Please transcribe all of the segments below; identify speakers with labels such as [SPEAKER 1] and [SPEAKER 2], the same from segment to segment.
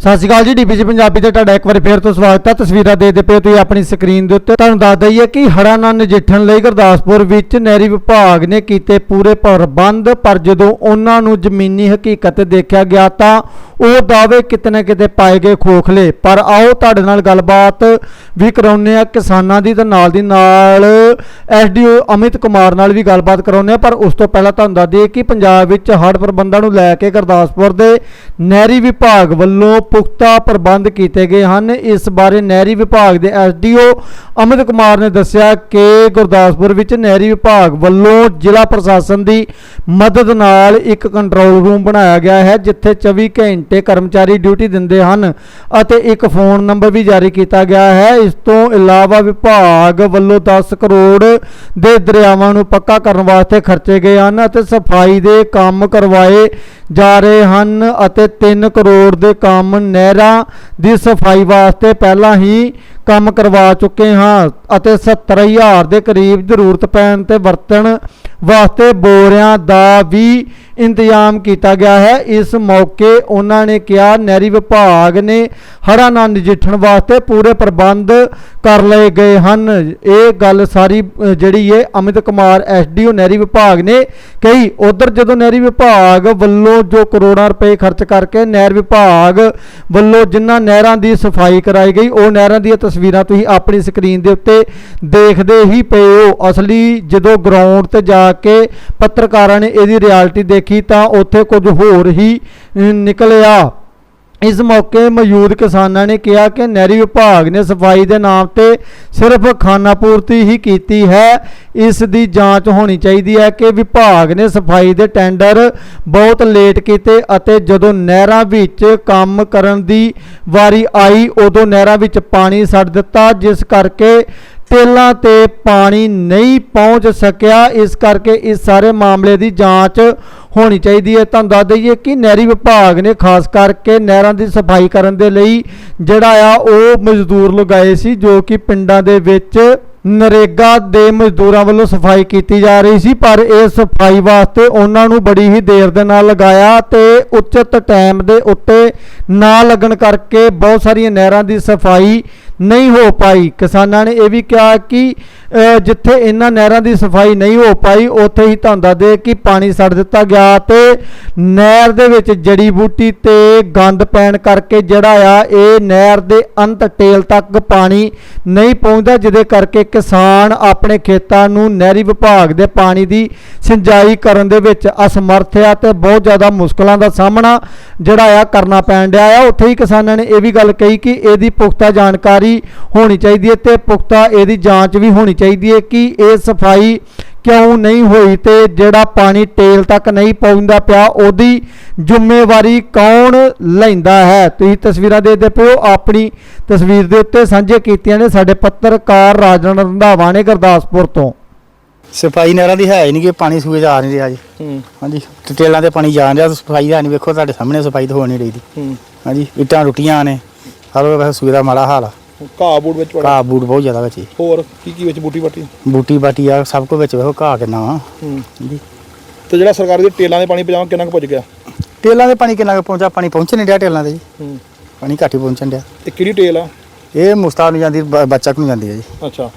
[SPEAKER 1] ਸਤਿ ਸ਼੍ਰੀ ਅਕਾਲ ਜੀ ਡੀਪੀਜੀ ਪੰਜਾਬੀ ਤੇ ਤੁਹਾਡਾ ਇੱਕ ਵਾਰੀ ਫੇਰ ਤੋਂ ਸਵਾਗਤ ਹੈ ਤਸਵੀਰਾਂ ਦੇਖਦੇ ਪਏ ਤੁਸੀਂ ਆਪਣੀ ਸਕਰੀਨ ਦੇ ਉੱਤੇ। ਤੁਹਾਨੂੰ ਦੱਸ ਦਈਏ ਕਿ ਹੜ੍ਹਾਂ ਨਾਲ ਨਜਿੱਠਣ ਲਈ ਗੁਰਦਾਸਪੁਰ ਵਿੱਚ ਨਹਿਰੀ ਵਿਭਾਗ ਨੇ ਕੀਤੇ ਪੂਰੇ ਪ੍ਰਬੰਧ, ਪਰ ਜਦੋਂ ਉਹਨਾਂ ਨੂੰ ਜ਼ਮੀਨੀ ਹਕੀਕਤ ਦੇਖਿਆ ਗਿਆ ਤਾਂ ਉਹ ਦਾਅਵੇ ਕਿਤੇ ਨਾ ਕਿਤੇ ਪਾਏ ਗਏ ਖੋਖਲੇ। ਪਰ ਆਓ ਤੁਹਾਡੇ ਨਾਲ ਗੱਲਬਾਤ ਵੀ ਕਰਾਉਂਦੇ ਆ ਕਿਸਾਨਾਂ ਦੀ ਤੇ ਨਾਲ ਦੀ ਨਾਲ ਐਸਡੀਓ ਅਮਿਤ ਕੁਮਾਰ ਨਾਲ ਵੀ ਗੱਲਬਾਤ ਕਰਾਉਂਦੇ ਆ ਪਰ ਉਸ ਤੋਂ ਪਹਿਲਾਂ ਤੁਹਾਨੂੰ ਦੱਸ ਦਈਏ ਕਿ ਪੰਜਾਬ ਵਿੱਚ ਹੜ੍ਹ ਪ੍ਰਬੰਧਾਂ ਨੂੰ ਲੈ ਕੇ ਗੁਰਦਾਸਪੁਰ ਦੇ ਨਹਿਰੀ ਵਿਭਾਗ ਵੱਲੋਂ ਪੁਖਤਾ ਪ੍ਰਬੰਧ ਕੀਤੇ ਗਏ ਹਨ। ਇਸ ਬਾਰੇ ਨਹਿਰੀ ਵਿਭਾਗ ਦੇ ਐਸਡੀਓ ਅਮਿਤ ਕੁਮਾਰ ਨੇ ਦੱਸਿਆ ਕਿ ਗੁਰਦਾਸਪੁਰ ਵਿੱਚ ਨਹਿਰੀ ਵਿਭਾਗ ਵੱਲੋਂ ਜ਼ਿਲ੍ਹਾ ਪ੍ਰਸ਼ਾਸਨ ਦੀ ਮਦਦ ਨਾਲ ਇੱਕ ਕੰਟਰੋਲ ਰੂਮ ਬਣਾਇਆ ਗਿਆ ਹੈ, ਜਿੱਥੇ 24 ਘੰਟੇ ਕਰਮਚਾਰੀ ਡਿਊਟੀ ਦਿੰਦੇ ਹਨ ਅਤੇ ਇੱਕ ਫੋਨ ਨੰਬਰ ਵੀ ਜਾਰੀ ਕੀਤਾ ਗਿਆ ਹੈ। ਇਸ ਤੋਂ ਇਲਾਵਾ ਵਿਭਾਗ ਵੱਲੋਂ 10 ਕਰੋੜ ਦੇ ਦਰਿਆਵਾਂ ਨੂੰ ਪੱਕਾ ਕਰਨ ਵਾਸਤੇ ਖਰਚੇ ਗਏ ਹਨ ਅਤੇ ਸਫ਼ਾਈ ਦੇ ਕੰਮ ਕਰਵਾਏ ਜਾ ਰਹੇ ਹਨ ਅਤੇ 3 ਕਰੋੜ ਦੇ ਕੰਮ ਨਹਿਰਾਂ ਦੀ ਸਫ਼ਾਈ ਵਾਸਤੇ ਪਹਿਲਾਂ ਹੀ ਕੰਮ ਕਰਵਾ ਚੁੱਕੇ ਹਾਂ ਅਤੇ 70000 ਦੇ ਕਰੀਬ ਜ਼ਰੂਰਤ ਪੈਣ ਤੇ ਵਰਤਣ ਵਾਸਤੇ ਬੋਰਿਆਂ ਦਾ ਵੀ ਇੰਤਜ਼ਾਮ ਕੀਤਾ ਗਿਆ ਹੈ। ਇਸ ਮੌਕੇ ਉਹਨਾਂ ਨੇ ਕਿਹਾ, ਨਹਿਰੀ ਵਿਭਾਗ ਨੇ ਹੜ੍ਹਾਂ ਨਾਲ ਨਜਿੱਠਣ ਵਾਸਤੇ ਪੂਰੇ ਪ੍ਰਬੰਧ ਕਰ ਲਏ ਗਏ ਹਨ। ਇਹ ਗੱਲ ਸਾਰੀ ਜਿਹੜੀ ਹੈ, ਅਮਿਤ ਕੁਮਾਰ ਐਸਡੀਓ ਨਹਿਰੀ ਵਿਭਾਗ ਨੇ ਕਹੀ। ਉਧਰ ਜਦੋਂ ਨਹਿਰੀ ਵਿਭਾਗ ਵੱਲੋਂ ਜੋ ਕਰੋੜਾਂ ਰੁਪਏ ਖਰਚ ਕਰਕੇ ਨਹਿਰ ਵਿਭਾਗ ਵੱਲੋਂ ਜਿਨ੍ਹਾਂ ਨਹਿਰਾਂ ਦੀ ਸਫ਼ਾਈ ਕਰਾਈ ਗਈ, ਉਹ ਨਹਿਰਾਂ ਦੀਆਂ ਤਸਵੀਰਾਂ ਤੁਸੀਂ ਆਪਣੀ ਸਕਰੀਨ ਦੇ ਉੱਤੇ ਦੇਖਦੇ ਹੀ ਪਏ ਹੋ। ਅਸਲੀ ਜਦੋਂ ਗਰਾਊਂਡ ਤੇ ਜਾ ਕੇ ਪੱਤਰਕਾਰਾਂ ਨੇ ਇਹਦੀ ਰਿਐਲਿਟੀ ਦੇਖੀ ਤਾਂ ਉੱਥੇ ਕੁਝ ਹੋਰ ਹੀ ਨਿਕਲਿਆ। ਇਸ ਮੌਕੇ ਮੌਜੂਦ ਕਿਸਾਨਾਂ ਨੇ ਕਿਹਾ ਕਿ ਨਹਿਰੀ ਵਿਭਾਗ ਨੇ ਸਫ਼ਾਈ ਦੇ ਨਾਮ ਤੇ ਸਿਰਫ ਖਾਨਾ ਪੂਰਤੀ ਹੀ ਕੀਤੀ ਹੈ। ਇਸ ਦੀ ਜਾਂਚ ਹੋਣੀ ਚਾਹੀਦੀ ਹੈ ਕਿ ਵਿਭਾਗ ਨੇ ਸਫ਼ਾਈ ਦੇ ਟੈਂਡਰ ਬਹੁਤ ਲੇਟ ਕੀਤੇ ਅਤੇ ਜਦੋਂ ਨਹਿਰਾਂ ਵਿੱਚ ਕੰਮ ਕਰਨ ਦੀ ਵਾਰੀ ਆਈ, ਉਦੋਂ ਨਹਿਰਾਂ ਵਿੱਚ ਪਾਣੀ ਛੱਡ ਦਿੱਤਾ, ਜਿਸ ਕਰਕੇ ਤੇਲਾਂ ਤੇ ਪਾਣੀ ਨਹੀਂ ਪਹੁੰਚ ਸਕਿਆ, ਇਸ ਕਰਕੇ ਇਸ ਸਾਰੇ ਮਾਮਲੇ ਦੀ ਜਾਂਚ ਹੋਣੀ ਚਾਹੀਦੀ ਹੈ। ਤੁਹਾਨੂੰ ਦੱਸ ਦਈਏ ਕਿ ਨਹਿਰੀ ਵਿਭਾਗ ਨੇ ਖਾਸ ਕਰਕੇ ਨਹਿਰਾਂ ਦੀ ਸਫ਼ਾਈ ਕਰਨ ਦੇ ਲਈ ਜਿਹੜਾ ਆ, ਉਹ ਮਜ਼ਦੂਰ ਲਗਾਏ ਸੀ, ਜੋ ਕਿ ਪਿੰਡਾਂ ਦੇ ਵਿੱਚ ਨਰੇਗਾ ਦੇ ਮਜ਼ਦੂਰਾਂ ਵੱਲੋਂ ਸਫ਼ਾਈ ਕੀਤੀ ਜਾ ਰਹੀ ਸੀ, ਪਰ ਇਹ ਸਫ਼ਾਈ ਵਾਸਤੇ ਉਹਨਾਂ ਨੂੰ ਬੜੀ ਹੀ ਦੇਰ ਦੇ ਨਾਲ ਲਗਾਇਆ ਤੇ ਉਚਿਤ ਟਾਈਮ ਦੇ ਉੱਤੇ ਨਾ ਲੱਗਣ ਕਰਕੇ ਬਹੁਤ ਸਾਰੀਆਂ ਨਹਿਰਾਂ ਦੀ ਸਫ਼ਾਈ ਨਹੀਂ ਹੋ ਪਾਈ। ਕਿਸਾਨਾਂ ਨੇ ਇਹ ਵੀ ਕਿਹਾ ਕਿ ਜਿੱਥੇ ਇਹਨਾਂ ਨਹਿਰਾਂ ਦੀ ਸਫ਼ਾਈ ਨਹੀਂ ਹੋ ਪਾਈ, ਉੱਥੇ ਹੀ ਤੁਹਾਨੂੰ ਦੱਸ ਦੇ ਕਿ ਪਾਣੀ ਛੱਡ ਦਿੱਤਾ ਗਿਆ ਤੇ ਨਹਿਰ ਦੇ ਵਿੱਚ ਜੜੀ ਬੂਟੀ ਤੇ ਗੰਦ ਪੈਣ ਕਰਕੇ ਜਿਹੜਾ ਆ, ਇਹ ਨਹਿਰ ਦੇ ਅੰਤ ਟੇਲ ਤੱਕ ਪਾਣੀ ਨਹੀਂ ਪਹੁੰਚਦਾ, ਜਿਹਦੇ ਕਰਕੇ ਕਿਸਾਨ ਆਪਣੇ ਖੇਤਾਂ ਨੂੰ ਨਹਿਰੀ ਵਿਭਾਗ ਦੇ ਪਾਣੀ ਦੀ ਸਿੰਜਾਈ ਕਰਨ ਦੇ ਵਿੱਚ ਅਸਮਰਥ ਆ ਤੇ ਬਹੁਤ ਜ਼ਿਆਦਾ ਮੁਸ਼ਕਲਾਂ ਦਾ ਸਾਹਮਣਾ ਜਿਹੜਾ ਆ ਕਰਨਾ ਪੈਣ ਡਿਆ ਆ। ਉੱਥੇ ਹੀ ਕਿਸਾਨਾਂ ਨੇ ਇਹ ਵੀ ਗੱਲ ਕਹੀ ਕਿ ਇਹਦੀ ਪੁਖਤਾ ਜਾਣਕਾਰੀ ਹੋਣੀ ਚਾਹੀਦੀ ਹੈ ਤੇ ਪੁਖਤਾ ਇਹਦੀ ਜਾਂਚ ਵੀ ਹੋਣੀ ਚਾਹੀਦੀ ਹੈ ਕਿ ਇਹ ਸਫ਼ਾਈ ਕਿਉਂ ਨਹੀਂ ਹੋਈ ਤੇ ਜਿਹੜਾ ਪਾਣੀ ਟੇਲ ਤੱਕ ਨਹੀਂ ਪਹੁੰਚਦਾ ਪਿਆ ਉਹਦੀ ਜ਼ਿੰਮੇਵਾਰੀ ਕੌਣ ਲੈਂਦਾ ਹੈ? ਤੁਸੀਂ ਤਸਵੀਰਾਂ ਦੇਖਦੇ ਪਿਓ ਆਪਣੀ ਤਸਵੀਰ ਦੇ ਉੱਤੇ ਸਾਂਝੇ ਕੀਤੀਆਂ ਨੇ ਸਾਡੇ ਪੱਤਰਕਾਰ ਰਾਜਨ ਰੰਧਾਵਾ ਨੇ ਗੁਰਦਾਸਪੁਰ ਤੋਂ।
[SPEAKER 2] ਸਫ਼ਾਈ ਨਹਿਰਾਂ ਦੀ ਹੈ ਹੀ ਨਹੀਂ ਕਿ ਪਾਣੀ ਸੂਏ ਜਾ ਨਹੀਂ ਰਿਹਾ ਜੀ। ਹਾਂਜੀ ਤੇ ਟੇਲਾਂ ਤੇ ਪਾਣੀ ਜਾ ਰਿਹਾ ਸਫ਼ਾਈ ਹੈ ਨਹੀਂ ਵੇਖੋ ਤੁਹਾਡੇ ਸਾਹਮਣੇ ਸਫ਼ਾਈ ਤਾਂ ਹੋ ਨਹੀਂ ਰਹੀ ਦੀ ਹਾਂਜੀ ਇੱਟਾਂ ਰੁੱਟੀਆਂ ਨੇ ਹਰ ਵੇਲੇ ਸੂਏ ਦਾ ਮਾੜਾ ਹਾਲ ਆ।
[SPEAKER 3] ਘਾਹ ਬੂੜ ਵਿੱਚ ਪੜਾ
[SPEAKER 2] ਘਾਹ ਬੂਟ ਬਹੁਤ ਜ਼ਿਆਦਾ ਵਿੱਚ ਜੀ।
[SPEAKER 3] ਹੋਰ ਕੀ ਕੀ ਵਿੱਚ ਬੂਟੀ ਬਾਟੀ
[SPEAKER 2] ਬੂਟੀ ਬਾਟੀ ਆ ਸਭ ਕੁਝ ਵਿੱਚ ਵੇਖੋ ਘਾਹ ਕਿੰਨਾ ਵਾ।
[SPEAKER 3] ਹੂੰ।
[SPEAKER 2] ਜੀ
[SPEAKER 3] ਤੇ ਜਿਹੜਾ ਸਰਕਾਰੀ ਦੇ ਟੇਲਾਂ ਦੇ ਪਾਣੀ ਪਜਾਉਣ ਕਿੰਨਾ ਕੁ ਪੁੱਜ ਗਿਆ?
[SPEAKER 2] ਟੇਲਾਂ ਦੇ ਪਾਣੀ ਕਿੰਨਾ ਕੁ ਪਹੁੰਚਾ ਪਾਣੀ ਪਹੁੰਚ ਨਹੀਂ ਰਿਹਾ ਟੇਲਾਂ ਤੇ ਜੀ।
[SPEAKER 3] ਹੂੰ।
[SPEAKER 2] ਪਾਣੀ ਘੱਟ ਹੀ ਪਹੁੰਚਣ ਡਿਆ।
[SPEAKER 3] ਇਹ ਕਿਹੜੀ ਟੇਲ ਆ?
[SPEAKER 2] ਇਹ ਮੁਸਤਾਬ ਨੂੰ ਜਾਂਦੀ ਬ- ਬੱਚਕ ਨੂੰ ਜਾਂਦੀ ਹੈ ਜੀ।
[SPEAKER 3] ਅੱਛਾ।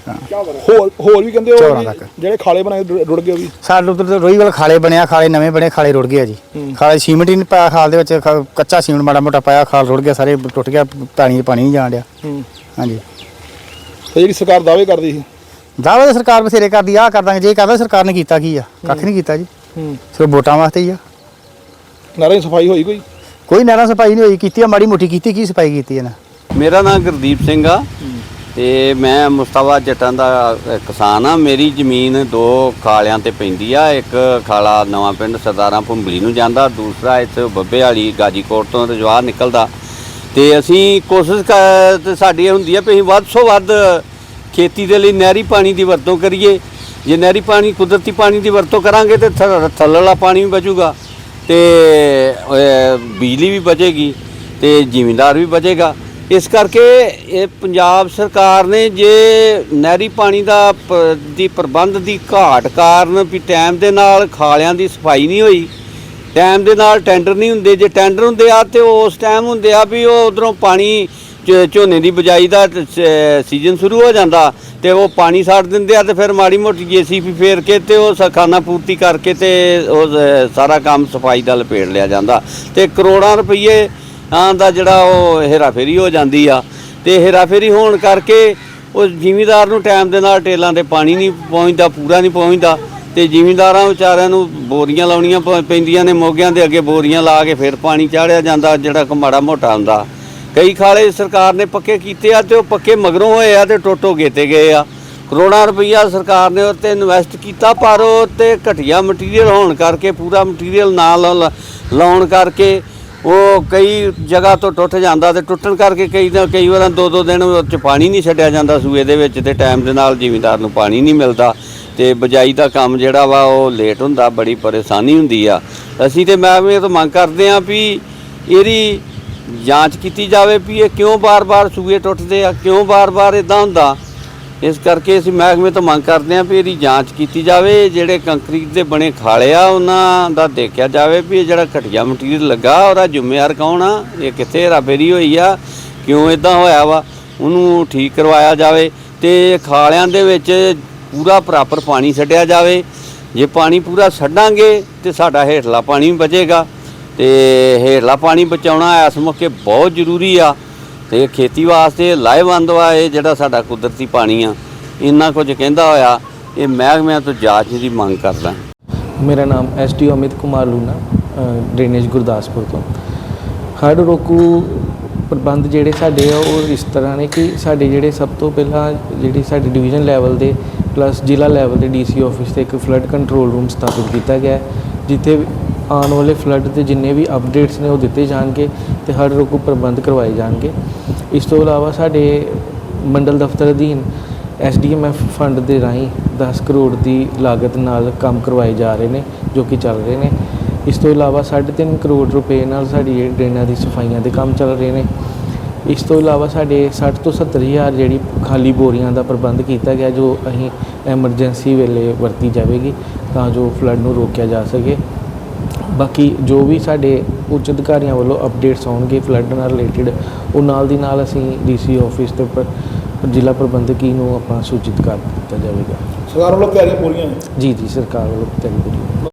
[SPEAKER 3] ਹੋਰ ਹੋਰ ਵੀ ਕਹਿੰਦੇ ਉਹ
[SPEAKER 2] ਚੌਲਾਂ
[SPEAKER 3] ਵੀ
[SPEAKER 2] ਤੱਕ।
[SPEAKER 3] ਜਿਹੜੇ ਖਾਲੇ ਬਣਾਏ ਰੁੜ- ਰੁੜ ਗਏ ਉਹ ਵੀ?
[SPEAKER 2] ਸਾਡੇ ਉੱਧਰ ਤਾਂ ਰੋਈ ਵਾਲ ਖਾਲੇ ਬਣਿਆ ਖਾਲੇ ਨਵੇਂ ਬਣੇ ਖਾਲੇ ਰੁੜ ਗਏ ਆ ਜੀ।
[SPEAKER 3] ਹੂੰ।
[SPEAKER 2] ਖਾਲੇ ਸੀਮਿੰਟ ਹੀ ਨਹੀਂ ਪਾਇਆ ਖਾਲ ਦੇ ਵਿੱਚ ਖ- ਕੱਚਾ ਸੀਮਿੰਟ ਮਾੜਾ ਮੋਟਾ ਪਾਇਆ ਖਾਲ ਰੁੜ ਗਿਆ ਸਾਰੇ ਟੁੱਟ ਗਿਆ ਪਾਣੀ ਪਾਣੀ ਨਹੀਂ ਜਾਣ ਡਿਆ।
[SPEAKER 3] ਹੂੰ।
[SPEAKER 2] ਹਾਂਜੀ।
[SPEAKER 3] ਤੇ ਜਿਹੜੀ ਸਰਕਾਰ ਦਾਅਵੇ ਕਰਦੀ ਸੀ?
[SPEAKER 2] ਦਾਅਵੇ ਤਾਂ ਸਰਕਾਰ ਬਥੇਰੇ ਕਰਦੀ ਆ ਆਹ ਕਰ ਦਾਂਗੇ ਜੇ ਕਰਦਾ ਸਰਕਾਰ ਨੇ ਕੀਤਾ ਕੀ ਆ? ਕੱਖ ਨਹੀਂ ਕੀਤਾ ਜੀ।
[SPEAKER 3] ਹੂੰ।
[SPEAKER 2] ਸਿਰਫ ਵੋਟਾਂ ਵਾਸਤੇ ਹੀ ਆ।
[SPEAKER 3] ਨਾਲੇ ਸਫ਼ਾਈ ਹੋਈ ਕੋਈ?
[SPEAKER 2] ਕੋਈ ਨਹਿਰਾਂ ਸਫ਼ਾਈ ਨਹੀਂ ਹੋਈ ਕੀਤੀ ਆ ਮਾੜੀ ਮੋਟੀ ਕੀਤੀ ਕੀ ਸਫ਼ਾਈ ਕੀਤੀ ਇਹਨਾਂ?
[SPEAKER 4] ਮੇਰਾ ਨਾਮ ਗੁਰਦੀਪ ਸਿੰਘ ਆ ਤੇ ਮੈਂ ਮੁਸਤਫਾ ਜੱਟਾਂ ਦਾ ਕਿਸਾਨ ਆ। ਮੇਰੀ ਜ਼ਮੀਨ ਦੋ ਖਾਲਿਆਂ ਤੇ ਪੈਂਦੀ ਆ। ਇੱਕ ਖਾਲਾ ਨਵਾਂ ਪਿੰਡ ਸਰਦਾਰਾਂ ਭੁੰਬਲੀ ਨੂੰ ਜਾਂਦਾ, ਦੂਸਰਾ ਇੱਥੇ ਬੱਬੇ ਵਾਲੀ ਗਾਜੀਕੋਟ ਤੋਂ ਰਜਵਾਰ ਨਿਕਲਦਾ। ਤੇ ਅਸੀਂ ਕੋਸ਼ਿਸ਼ ਕਰ ਤੇ ਸਾਡੀ ਇਹ ਹੁੰਦੀ ਆ ਵੀ ਅਸੀਂ ਵੱਧ ਤੋਂ ਵੱਧ ਖੇਤੀ ਦੇ ਲਈ ਨਹਿਰੀ ਪਾਣੀ ਦੀ ਵਰਤੋਂ ਕਰੀਏ। ਜੇ ਨਹਿਰੀ ਪਾਣੀ, ਕੁਦਰਤੀ ਪਾਣੀ ਦੀ ਵਰਤੋਂ ਕਰਾਂਗੇ ਤੇ ਥ- ਥੱਲੜਾ ਪਾਣੀ ਵੀ ਬਚੂਗਾ ਤੇ ਬਿਜਲੀ ਵੀ ਬਚੇਗੀ ਤੇ ਜ਼ਿਮੀਂਦਾਰ ਵੀ ਬਚੇਗਾ। ਇਸ ਕਰਕੇ ਇਹ ਪੰਜਾਬ ਸਰਕਾਰ ਨੇ ਜੇ ਨਹਿਰੀ ਪਾਣੀ ਦਾ ਪ- ਦੀ ਪ੍ਰਬੰਧ ਦੀ ਘਾਟ ਕਾਰਨ ਵੀ ਟਾਈਮ ਦੇ ਨਾਲ ਖਾਲਿਆਂ ਦੀ ਸਫ਼ਾਈ ਨਹੀਂ ਹੋਈ, ਟਾਈਮ ਦੇ ਨਾਲ ਟੈਂਡਰ ਨਹੀਂ ਹੁੰਦੇ, ਜੇ ਟੈਂਡਰ ਹੁੰਦੇ ਆ ਤੇ ਉਹ ਉਸ ਟਾਈਮ ਹੁੰਦੇ ਆ ਵੀ ਉਹ ਉਧਰੋਂ ਪਾਣੀ ਝ- ਝੋਨੇ ਦੀ ਬਜਾਈ ਦਾ ਸੀਜ਼ਨ ਸ਼ੁਰੂ ਹੋ ਜਾਂਦਾ ਤੇ ਉਹ ਪਾਣੀ ਛੱਡ ਦਿੰਦੇ ਆ ਤੇ ਫਿਰ ਮਾੜੀ ਮੋਟੀ ਜੀਸੀਪੀ ਫੇਰ ਕੇ ਤੇ ਉਹ ਸਖਾਨਾ ਪੂਰਤੀ ਕਰਕੇ ਤੇ ਉਹ, ਸ- ਸਾਰਾ ਕੰਮ ਸਫ਼ਾਈ ਦਾ ਲਪੇਟ ਲਿਆ ਜਾਂਦਾ ਤੇ ਕਰੋੜਾਂ ਰੁਪਏ ਆਂ ਦਾ ਜਿਹੜਾ ਉਹ ਹੇਰਾਫੇਰੀ ਹੋ ਜਾਂਦੀ ਆ ਤੇ ਹੇਰਾਫੇਰੀ ਹੋਣ ਕਰਕੇ ਉਹ ਜ਼ਿਮੀਦਾਰ ਨੂੰ ਟਾਈਮ ਦੇ ਨਾਲ ਟੇਲਾਂ ਤੇ ਪਾਣੀ ਨਹੀਂ ਪਹੁੰਚਦਾ, ਪੂਰਾ ਨਹੀਂ ਪਹੁੰਚਦਾ ਤੇ ਜ਼ਿਮੀਂਦਾਰਾਂ ਵਿਚਾਰਿਆਂ ਨੂੰ ਬੋਰੀਆਂ ਲਾਉਣੀਆਂ ਪੈਂਦੀਆਂ ਨੇ, ਮੋਗਿਆਂ ਦੇ ਅੱਗੇ ਬੋਰੀਆਂ ਲਾ ਕੇ ਫਿਰ ਪਾਣੀ ਚਾੜਿਆ ਜਾਂਦਾ, ਜਿਹੜਾ ਮਾੜਾ ਮੋਟਾ ਹੁੰਦਾ। ਕਈ ਖਾਲੇ ਸਰਕਾਰ ਨੇ ਪੱਕੇ ਕੀਤੇ ਆ ਤੇ ਉਹ ਪੱਕੇ ਮਗਰੋਂ ਹੋਏ ਆ ਤੇ ਟੋਟੋ ਗੇਤੇ ਗਏ ਆ। ਕਰੋੜਾਂ ਰੁਪਈਆ ਸਰਕਾਰ ਨੇ ਉੱਤੇ ਇਨਵੈਸਟ ਕੀਤਾ, ਪਰ ਉਹ ਤੇ ਘਟੀਆ ਮਟੀਰੀਅਲ ਹੋਣ ਕਰਕੇ, ਪੂਰਾ ਮਟੀਰੀਅਲ ਨਾ ਲਾ- ਲਾਉਣ ਕਰਕੇ ਉਹ ਕਈ ਜਗ੍ਹਾ ਤੋਂ ਟੁੱਟ ਜਾਂਦਾ ਤੇ ਟੁੱਟਣ ਕਰਕੇ ਕਈ ਤਾਂ ਕਈ ਵਾਰਾਂ ਦੋ ਦੋ ਦਿਨ ਉਹ 'ਚ ਪਾਣੀ ਨਹੀਂ ਛੱਡਿਆ ਜਾਂਦਾ ਸੂਏ ਦੇ ਵਿੱਚ ਤੇ ਟਾਈਮ ਦੇ ਨਾਲ ਜ਼ਿਮੀਂਦਾਰ ਨੂੰ ਪਾਣੀ ਨਹੀਂ ਮਿਲਦਾ ਤੇ ਬਜਾਈ ਦਾ ਕੰਮ ਜਿਹੜਾ ਵਾ ਉਹ ਲੇਟ ਹੁੰਦਾ, ਬੜੀ ਪਰੇਸ਼ਾਨੀ ਹੁੰਦੀ ਆ। ਅਸੀਂ ਤੇ ਮੈਂ ਵੀ ਇਹ ਤੋਂ ਮੰਗ ਕਰਦੇ ਆ ਵੀ ਇਹਦੀ ਜਾਂਚ ਕੀਤੀ ਜਾਵੇ ਵੀ ਇਹ ਕਿਉਂ ਬਾਰ-ਬਾਰ ਸੂਏ ਟੁੱਟਦੇ ਆ, ਕਿਉਂ ਬਾਰ-ਬਾਰ ਇਦਾਂ ਹੁੰਦਾ। ਇਸ ਕਰਕੇ ਅਸੀਂ ਮਹਿਕਮੇ ਤੋਂ ਮੰਗ ਕਰਦੇ ਹਾਂ ਵੀ ਇਹਦੀ ਜਾਂਚ ਕੀਤੀ ਜਾਵੇ, ਜਿਹੜੇ ਕੰਕਰੀਟ ਦੇ ਬਣੇ ਖਾਲੇ ਆ, ਉਹਨਾਂ ਦਾ ਦੇਖਿਆ ਜਾਵੇ ਵੀ ਇਹ ਜਿਹੜਾ ਘਟੀਆ ਮਟੀਰੀਅਲ ਲੱਗਾ, ਉਹਦਾ ਜ਼ਿੰਮੇਵਾਰ ਕੌਣ ਆ, ਇਹ ਕਿੱਥੇ ਹੇਰਾਫੇਰੀ ਹੋਈ ਆ, ਕਿਉਂ ਇਦਾਂ ਹੋਇਆ ਵਾ, ਉਹਨੂੰ ਠੀਕ ਕਰਵਾਇਆ ਜਾਵੇ ਤੇ ਖਾਲਿਆਂ ਦੇ ਵਿੱਚ ਪੂਰਾ ਪ੍ਰਾਪਰ ਪਾਣੀ ਛੱਡਿਆ ਜਾਵੇ। ਜੇ ਪਾਣੀ ਪੂਰਾ ਛੱਡਾਂਗੇ ਤੇ ਸਾਡਾ ਹੇਠਲਾ ਪਾਣੀ ਵੀ ਬਚੇਗਾ ਤੇ ਹੇਠਲਾ ਪਾਣੀ ਬਚਾਉਣਾ ਇਸ ਮੌਕੇ ਬਹੁਤ ਜ਼ਰੂਰੀ ਆ। ਤੇ ਖੇਤੀ ਵਾਸਤੇ ਲਾਹੇਵੰਦ ਵਾ, ਇਹ ਜਿਹੜਾ ਸਾਡਾ ਕੁਦਰਤੀ ਪਾਣੀ ਆ, ਇੰਨਾ ਕੁਝ ਕਹਿੰਦਾ ਹੋਇਆ, ਇਹ ਮਹਿਕਮਿਆਂ ਤੋਂ ਜਾਂਚ ਦੀ ਮੰਗ ਕਰਦਾ।
[SPEAKER 5] ਮੇਰਾ ਨਾਮ ਐਸਟੀ ਅਮਿਤ ਕੁਮਾਰ ਲੂਨਾ ਡਰੇਨੇਜ ਗੁਰਦਾਸਪੁਰ ਤੋਂ। ਹੜ੍ਹ ਰੋਕੂ ਪ੍ਰਬੰਧ ਜਿਹੜੇ ਸਾਡੇ ਆ, ਉਹ ਇਸ ਤਰ੍ਹਾਂ ਨੇ ਕਿ ਸਾਡੇ ਜਿਹੜੇ ਸਭ ਤੋਂ ਪਹਿਲਾਂ ਜਿਹੜੀ ਸਾਡੇ ਡਿਵੀਜ਼ਨ ਲੈਵਲ ਦੇ, ਪਲੱਸ ਜ਼ਿਲ੍ਹਾ ਲੈਵਲ ਦੇ ਡੀਸੀ ਆਫਿਸ ਤੇ ਇੱਕ ਫਲੱਡ ਕੰਟਰੋਲ ਰੂਮ ਸਥਾਪਿਤ ਕੀਤਾ ਗਿਆ ਜਿੱਥੇ ਆਉਣ ਵਾਲੇ ਫਲੱਡ ਦੇ ਜਿੰਨੇ ਵੀ ਅਪਡੇਟਸ ਨੇ ਉਹ ਦਿੱਤੇ ਜਾਣਗੇ ਤੇ ਹਰ ਰੋਕੂ ਪ੍ਰਬੰਧ ਕਰਵਾਏ ਜਾਣਗੇ। ਇਸ ਤੋਂ ਇਲਾਵਾ ਸਾਡੇ ਮੰਡਲ ਦਫ਼ਤਰ ਅਧੀਨ ਐਸਡੀਐਮਐਫ ਫੰਡ ਦੇ ਰਾਹੀਂ 10 ਕਰੋੜ ਦੀ ਲਾਗਤ ਨਾਲ ਕੰਮ ਕਰਵਾਏ ਜਾ ਰਹੇ ਨੇ, ਜੋ ਕਿ ਚੱਲ ਰਹੇ ਨੇ। ਇਸ ਤੋਂ ਇਲਾਵਾ 3.5 ਕਰੋੜ ਰੁਪਏ ਨਾਲ ਸਾਡੀ ਡਰੇਨਾਂ ਦੀ ਸਫਾਈਆਂ ਦੇ ਕੰਮ ਚੱਲ ਰਹੇ ਨੇ। ਇਸ ਤੋਂ ਇਲਾਵਾ ਸਾਡੇ 60 ਤੋਂ 70 ਹਜ਼ਾਰ ਜਿਹੜੀ ਖਾਲੀ ਬੋਰੀਆਂ ਦਾ ਪ੍ਰਬੰਧ ਕੀਤਾ ਗਿਆ, ਜੋ ਅਸੀਂ ਐਮਰਜੈਂਸੀ ਵੇਲੇ ਵਰਤੀ ਜਾਵੇਗੀ ਤਾਂ ਜੋ ਫਲੱਡ ਨੂੰ ਰੋਕਿਆ ਜਾ ਸਕੇ। ਬਾਕੀ ਜੋ ਵੀ ਸਾਡੇ ਉੱਚ ਅਧਿਕਾਰੀਆਂ ਵੱਲੋਂ ਅਪਡੇਟਸ ਆਉਣਗੇ ਫਲੱਡ ਨਾਲ ਰਿਲੇਟਡ ਉਹ ਨਾਲ ਦੀ ਨਾਲ ਅਸੀਂ ਡੀਸੀ ਆਫਿਸ ਤੇ ਉੱਪਰ ਜ਼ਿਲ੍ਹਾ ਪ੍ਰਬੰਧਕੀ ਨੂੰ ਆਪਾਂ ਸੂਚਿਤ ਕਰ ਦਿੱਤਾ ਜਾਵੇਗਾ।
[SPEAKER 3] ਸਰਕਾਰ ਵੱਲੋਂ ਤਿਆਰੀਆਂ ਪੂਰੀਆਂ
[SPEAKER 5] ਜੀ ਜੀ ਸਰਕਾਰ ਵੱਲੋਂ ਤਿਆਰੀ ਪੂਰੀ।